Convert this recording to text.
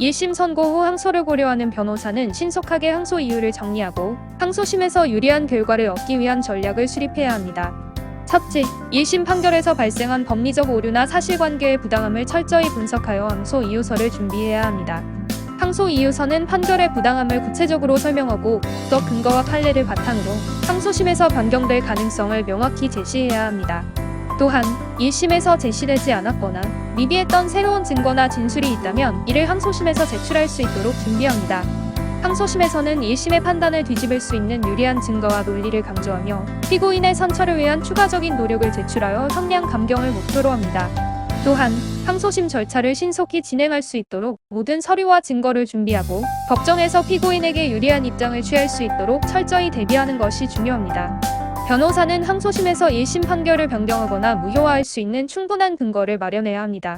1심 선고 후 항소를 고려하는 변호사는 신속하게 항소 이유를 정리하고 항소심에서 유리한 결과를 얻기 위한 전략을 수립해야 합니다. 첫째, 1심 판결에서 발생한 법리적 오류나 사실관계의 부당함을 철저히 분석하여 항소 이유서를 준비해야 합니다. 항소 이유서는 판결의 부당함을 구체적으로 설명하고 더 근거와 판례를 바탕으로 항소심에서 변경될 가능성을 명확히 제시해야 합니다. 또한 1심에서 제시되지 않았거나 미비했던 새로운 증거나 진술이 있다면 이를 항소심에서 제출할 수 있도록 준비합니다. 항소심에서는 1심의 판단을 뒤집을 수 있는 유리한 증거와 논리를 강조하며 피고인의 선처를 위한 추가적인 노력을 제출하여 형량 감경을 목표로 합니다. 또한 항소심 절차를 신속히 진행할 수 있도록 모든 서류와 증거를 준비하고 법정에서 피고인에게 유리한 입장을 취할 수 있도록 철저히 대비하는 것이 중요합니다. 변호사는 항소심에서 1심 판결을 변경하거나 무효화할 수 있는 충분한 근거를 마련해야 합니다.